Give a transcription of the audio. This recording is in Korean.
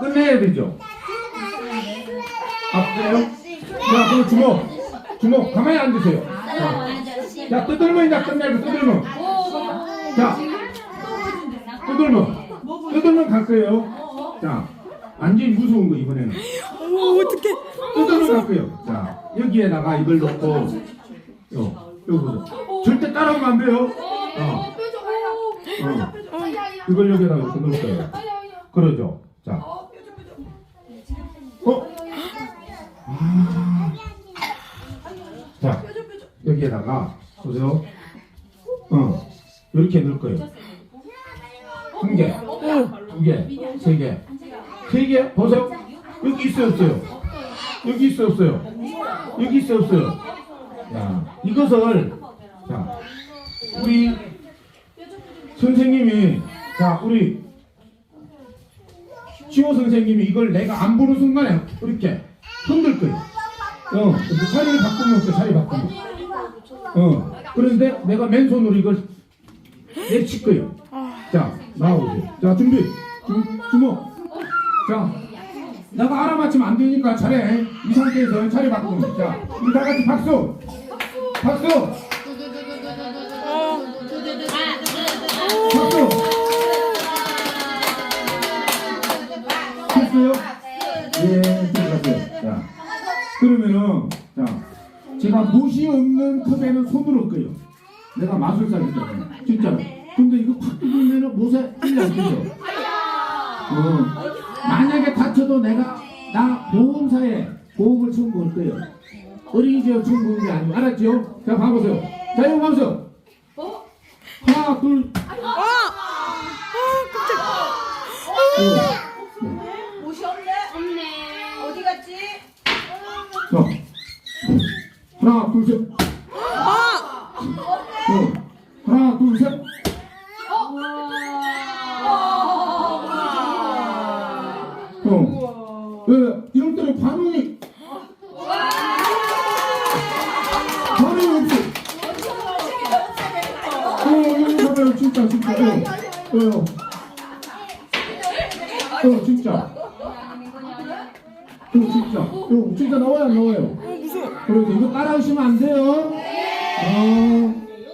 끝내야 되죠. 아, 그래요? 자, 그럼 주먹. 주먹. 가만히 앉으세요. 자, 자 이제 끝내고 뜯을면. 자, 뜯을면. 뜯을면 갈 거예요. 자, 완전히 무서운 거 이번에는. 오 어떡해 뜯으면 갈 거예요. 자, 여기에다가 이걸 넣고, 요, 요거. 절대 따라오면 안 돼요. 어, 어. 이걸 여기다가 넣을 거예요. 그러죠. 자. 어? 아. 자, 여기에다가, 보세요. 어, 이렇게 넣을 거예요. 한 개, 두 개, 세 개. 세 개, 보세요. 여기 있어요, 없어요? 여기 있어요, 없어요? 여기 있어요, 없어요? 자, 이것을, 자, 우리 선생님이, 자, 우리 시호 선생님이 이걸 내가 안 보는 순간에 이렇게 흔들 거예요. 어, 근데 자리를 바꾸면 없어, 자리 바꾸면. 어, 그런데 내가 맨손으로 이걸 내칠 거예요. 자, 나오세요. 자, 준비. 주, 주먹. 자, 내가 알아맞히면 안 되니까 잘해. 이 상태에서 자리 바꾸면. 자, 우리 다 같이. 박수. 박수. 됐어요? 예, 들어가세요. 자, 그러면은, 자, 제가 못이 없는 컵에는 손으로 끄요. 내가 때문에. 진짜로. 근데 이거 팍 뜯으면은 못에 힘이 안 되죠. 어, 만약에 다쳐도 내가, 나 보험사에 보험을 청구할 거예요. 어린이집에 청구한 게 아니고, 알았죠? 자, 봐보세요. 자, 이거 봐보세요. 하나, 둘, 아! 아 깜짝 셋. 옷이 없네? 없네. 어디 갔지? 자, 하나, 둘, 셋. 아! 어, 하나, 둘, 셋. 어. 왜, 이럴 때는 반응이. 반응이 없어. 어, 여기 봐봐요. 진짜, 진짜. 어, 어. 어, 진짜. 어, 진짜. 어, 진짜 나와요, 안 나와요? 어 무서워 그래서 이거 따라하시면 안 돼요. 어,